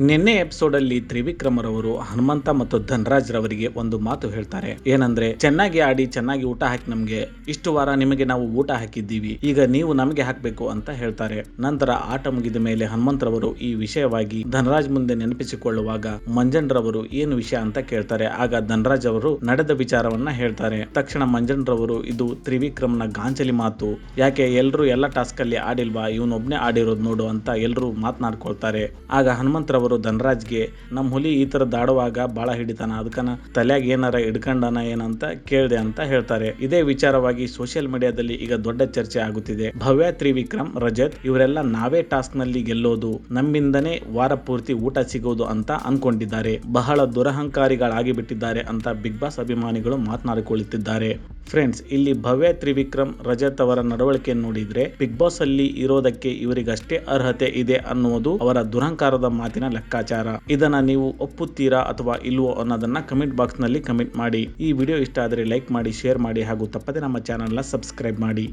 ನಿನ್ನೆ ಎಪಿಸೋಡಲ್ಲಿ ಅಲ್ಲಿ ತ್ರಿವಿಕ್ರಮ್ ರವರು, ಹನುಮಂತ ಮತ್ತು ಧನರಾಜ್ ರವರಿಗೆ ಒಂದು ಮಾತು ಹೇಳ್ತಾರೆ. ಏನಂದ್ರೆ, ಚೆನ್ನಾಗಿ ಆಡಿ, ಚೆನ್ನಾಗಿ ಊಟ ಹಾಕಿ ನಮ್ಗೆ. ಇಷ್ಟು ವಾರ ನಿಮಗೆ ನಾವು ಊಟ ಹಾಕಿದ್ದೀವಿ. ಈಗ ನೀವು ನಮಗೆ ಹಾಕಬೇಕು ಅಂತ ಹೇಳ್ತಾರೆ. ನಂತರ ಆಟ ಮುಗಿದ ಮೇಲೆ ಹನುಮಂತರವರು ಈ ವಿಷಯವಾಗಿ ಧನರಾಜ್ ಮುಂದೆ ನೆನಪಿಸಿಕೊಳ್ಳುವಾಗ ಮಂಜನ್ ರವರು ಏನು ವಿಷಯ ಅಂತ ಕೇಳ್ತಾರೆ. ಆಗ ಧನರಾಜ್ ಅವರು ನಡೆದ ವಿಚಾರವನ್ನ ಹೇಳ್ತಾರೆ. ತಕ್ಷಣ ಮಂಜನ್ರವರು ಇದು ತ್ರಿವಿಕ್ರಮ್ನ ಗಾಂಚಲಿ ಮಾತು. ಯಾಕೆ, ಎಲ್ರು ಎಲ್ಲ ಟಾಸ್ಕ್ ಅಲ್ಲಿ ಆಡಿಲ್ವಾ? ಇವನೊಬ್ನೇ ಆಡಿರೋದು ನೋಡು ಅಂತ ಎಲ್ರು ಮಾತನಾಡ್ಕೊಳ್ತಾರೆ. ಆಗ ಹನುಮಂತರವರು ಧನರಾಜ್ಗೆ ನಮ್ಮ ಹುಲಿ ಈ ತರ ದಾಡುವಾಗ ಬಾಳ ಹಿಡಿತಾನ ಅದಕ್ಕನ ತಲೆಯಾಗ ಏನಾರ ಇಡ್ಕೊಂಡನ ಏನಂತ ಕೇಳಿದೆ ಅಂತ ಹೇಳ್ತಾರೆ. ಇದೇ ವಿಚಾರವಾಗಿ ಸೋಷಿಯಲ್ ಮೀಡಿಯಾದಲ್ಲಿ ಈಗ ದೊಡ್ಡ ಚರ್ಚೆ ಆಗುತ್ತಿದೆ. ಭವ್ಯ ತ್ರಿವಿಕ್ರಮ್, ರಜತ್ ಇವರೆಲ್ಲ ನಾವೇ ಟಾಸ್ಕ್ನಲ್ಲಿ ಗೆಲ್ಲೋದು, ನಮ್ಮಿಂದನೇ ವಾರ ಪೂರ್ತಿ ಊಟ ಸಿಗೋದು ಅಂತ ಅನ್ಕೊಂಡಿದ್ದಾರೆ. ಬಹಳ ದುರಹಂಕಾರಿಗಳಾಗಿ ಬಿಟ್ಟಿದ್ದಾರೆ ಅಂತ ಬಿಗ್ ಬಾಸ್ ಅಭಿಮಾನಿಗಳು ಮಾತನಾಡಿಕೊಳ್ಳುತ್ತಿದ್ದಾರೆ. ಫ್ರೆಂಡ್ಸ್ ಇಲ್ಲಿ ಭವ್ಯ ತ್ರಿವಿಕ್ರಮ್ ರಜತ್ ಅವರ ನಡವಳಿಕೆಯನ್ನು ನೋಡಿದ್ರೆ ಬಿಗ್ ಬಾಸ್ ಅಲ್ಲಿ ಇರೋದಕ್ಕೆ ಇವರಿಗಷ್ಟೇ ಅರ್ಹತೆ ಇದೆ ಅನ್ನುವುದು ಅವರ ದುರಹಂಕಾರದ ಮಾತಿನ ಲೆಕ್ಕಾಚಾರ. ಇದನ್ನ ನೀವು ಒಪ್ಪುತ್ತೀರಾ ಅಥವಾ ಇಲ್ವೋ ಅನ್ನೋದನ್ನ ಕಮೆಂಟ್ ಬಾಕ್ಸ್ನಲ್ಲಿ ಕಮೆಂಟ್ ಮಾಡಿ. ಈ ವಿಡಿಯೋ ಇಷ್ಟ ಆದರೆ ಲೈಕ್ ಮಾಡಿ ಶೇರ್ ಮಾಡಿ ಹಾಗೂ ತಪ್ಪದೆ ನಮ್ಮ ಚಾನೆಲ್ನ ಸಬ್ಸ್ಕ್ರೈಬ್ ಮಾಡಿ.